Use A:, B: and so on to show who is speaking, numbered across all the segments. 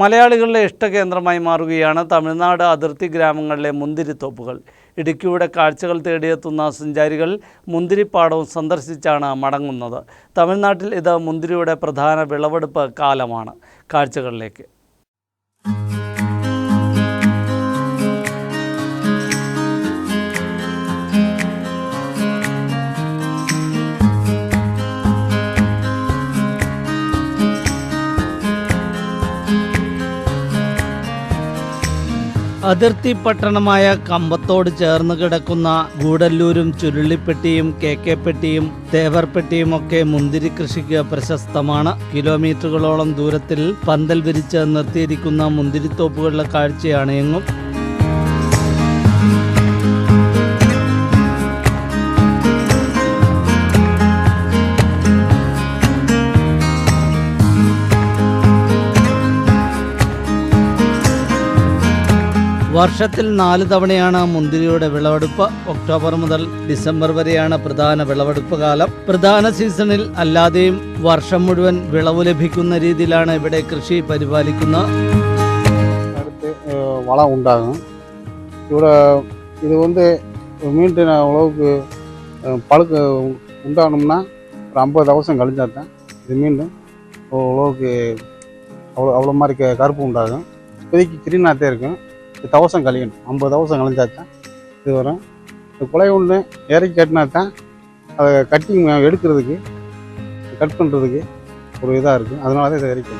A: മലയാളികളുടെ ഇഷ്ടകേന്ദ്രമായി മാറുകയാണ് തമിഴ്നാട് അതിർത്തി ഗ്രാമങ്ങളിലെ മുന്തിരിത്തോപ്പുകൾ ഇടുക്കിയുടെ കാഴ്ചകൾ തേടിയെത്തുന്ന സഞ്ചാരികൾ മുന്തിരിപ്പാടവും സന്ദർശിച്ചാണ് മടങ്ങുന്നത്. തമിഴ്നാട്ടിൽ ഇത് മുന്തിരിയുടെ പ്രധാന വിളവെടുപ്പ് കാലമാണ്. കാഴ്ചകളിലേക്ക്. അതിർത്തി പട്ടണമായ കമ്പത്തോട് ചേർന്ന് കിടക്കുന്ന ഗൂഡല്ലൂരും ചുരുളിപ്പെട്ടിയും പെട്ടിയും തേവർപ്പെട്ടിയും ഒക്കെ മുന്തിരി കൃഷിക്ക് പ്രശസ്തമാണ്. കിലോമീറ്ററുകളോളം ദൂരത്തിൽ പന്തൽ വിരിച്ച് നിർത്തിയിരിക്കുന്ന മുന്തിരിത്തോപ്പുകളുടെ കാഴ്ചയാണ് എങ്ങും വർഷത്തിൽ നാല് തവണയാണ് മുന്തിരിയുടെ വിളവെടുപ്പ് ഒക്ടോബർ മുതൽ ഡിസംബർ വരെയാണ് പ്രധാന വിളവെടുപ്പ് കാലം പ്രധാന സീസണിൽ അല്ലാതെയും വർഷം മുഴുവൻ വിളവ് ലഭിക്കുന്ന രീതിയിലാണ് ഇവിടെ കൃഷി പരിപാലിക്കുന്നത്
B: அடுத்து அஹ், வளம் உண்டாகும் இதோட இது வந்து மீண்டும் நான் உழவுக்கு அஹ், பழுக்க உண்டாகணும்னா ஒரு ஐம்பது அவசரம் கழிஞ்சா தான் இது மீண்டும் உ- உழவுக்கு அவ்வளோ அவ்வளோ மாதிரி க கருப்பு உண்டாகும் இப்போதைக்கு கிரீனாகத்தே இருக்கும் இது தவசம் கழியணும் ஐம்பது அவசரம் கழிஞ்சா தான் இது வரும் இந்த குலை ஒன்று இறக்கி கட்டினா தான் அதை கட்டிங் எடுக்கிறதுக்கு கட் பண்ணுறதுக்கு ஒரு இதாக இருக்குது அதனால தான் இதை இறக்கி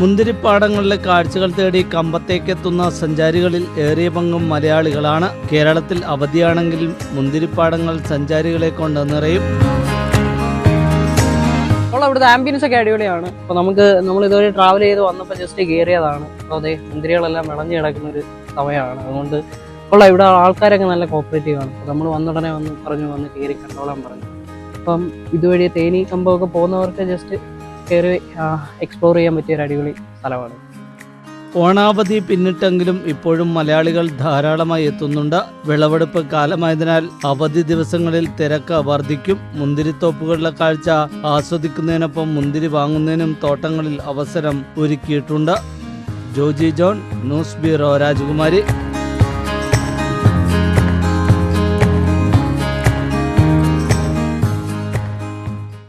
A: മുന്തിരിപ്പാടങ്ങളിലെ കാഴ്ചകൾ തേടി കമ്പത്തേക്കെത്തുന്ന സഞ്ചാരികളിൽ ഏറിയ പങ്കും മലയാളികളാണ് കേരളത്തിൽ അവധിയാണെങ്കിലും മുന്തിരിപ്പാടങ്ങൾ സഞ്ചാരികളെ കൊണ്ട് നിറയും
C: അപ്പോൾ അവിടുത്തെ ആംബിയൻസ് ഒക്കെ അടിപൊളിയാണ്. അപ്പോൾ നമുക്ക് നമ്മൾ ഇതുവരെ ട്രാവൽ ചെയ്ത് വന്നപ്പോൾ ജസ്റ്റ് കയറിയതാണ്. അപ്പോൾ അതെ മുന്തിരികളെല്ലാം വിളഞ്ഞു കിടക്കുന്ന ഒരു സമയമാണ്. അതുകൊണ്ട് ഉള്ള ഇവിടെ ആൾക്കാരൊക്കെ നല്ല കോപ്പറേറ്റീവ് ആണ്. നമ്മൾ വന്നുടനെ വന്ന് പറഞ്ഞു വന്ന് കയറി കണ്ടോളാൻ പറഞ്ഞു. അപ്പം ഇതുവഴി തേനി കമ്പമൊക്കെ പോകുന്നവർക്ക് ജസ്റ്റ് കയറി എക്സ്പ്ലോർ ചെയ്യാൻ പറ്റിയ ഒരു അടിപൊളി സ്ഥലമാണ്.
A: ഓണാവധി പിന്നിട്ടെങ്കിലും ഇപ്പോഴും മലയാളികൾ ധാരാളമായി എത്തുന്നുണ്ട്. വിളവെടുപ്പ് കാലമായതിനാൽ അവധി ദിവസങ്ങളിൽ തിരക്ക് വർദ്ധിക്കും. മുന്തിരിത്തോപ്പുകളുടെ കാഴ്ച ആസ്വദിക്കുന്നതിനൊപ്പം മുന്തിരി വാങ്ങുന്നതിനും തോട്ടങ്ങളിൽ അവസരം ഒരുക്കിയിട്ടുണ്ട്. ജോജി ജോൺ ന്യൂസ് ബ്യൂറോ രാജകുമാരി.